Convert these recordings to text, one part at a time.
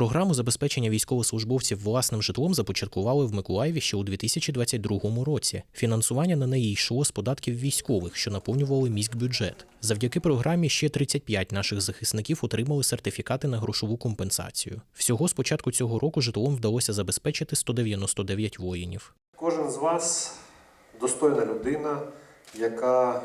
Програму забезпечення військовослужбовців власним житлом започаткували в Миколаєві ще у 2022 році. Фінансування на неї йшло з податків військових, що наповнювали міськбюджет. Завдяки програмі ще 35 наших захисників отримали сертифікати на грошову компенсацію. Всього з початку цього року житлом вдалося забезпечити 199 воїнів. Кожен з вас достойна людина, яка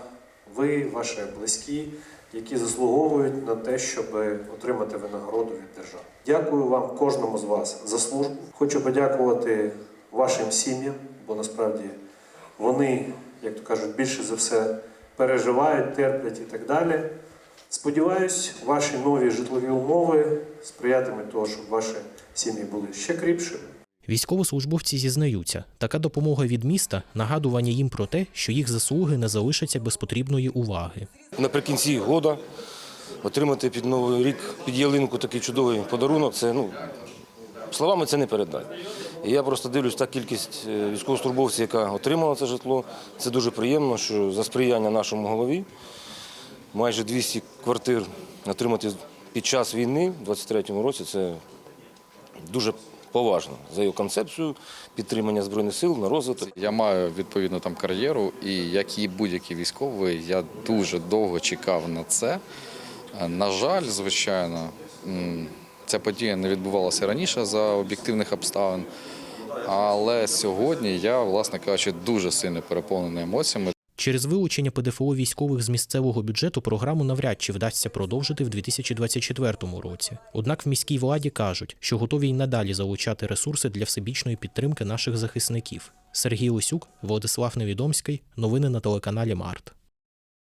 ви, ваші близькі, які заслуговують на те, щоб отримати винагороду від держави. Дякую вам, кожному з вас, за службу. Хочу подякувати вашим сім'ям, бо насправді вони, як то кажуть, більше за все переживають, терплять і так далі. Сподіваюсь, ваші нові житлові умови сприятимуть того, щоб ваші сім'ї були ще кріпшими. Військовослужбовці зізнаються, така допомога від міста нагадування їм про те, що їх заслуги не залишаться без потрібної уваги. наприкінці года отримати під новий рік під ялинку такий чудовий подарунок. Це ну словами це не передати. Я просто дивлюсь та кількість е, військовослужбовців, яка отримала це житло. Це дуже приємно, що за сприяння нашому голові майже 200 квартир отримати під час війни у 23-му році. Це дуже поважно за його концепцію підтримання збройних сил на розвиток. Я маю відповідну там кар'єру, і як і будь-який військовий, я дуже довго чекав на це. На жаль, звичайно, ця подія не відбувалася раніше за об'єктивних обставин. Але сьогодні я, власне кажучи, дуже сильно переповнений емоціями. Через вилучення ПДФО військових з місцевого бюджету програму навряд чи вдасться продовжити в 2024 році. Однак в міській владі кажуть, що готові й надалі залучати ресурси для всебічної підтримки наших захисників. Сергій Лисюк, Владислав Невідомський. Новини на телеканалі Март.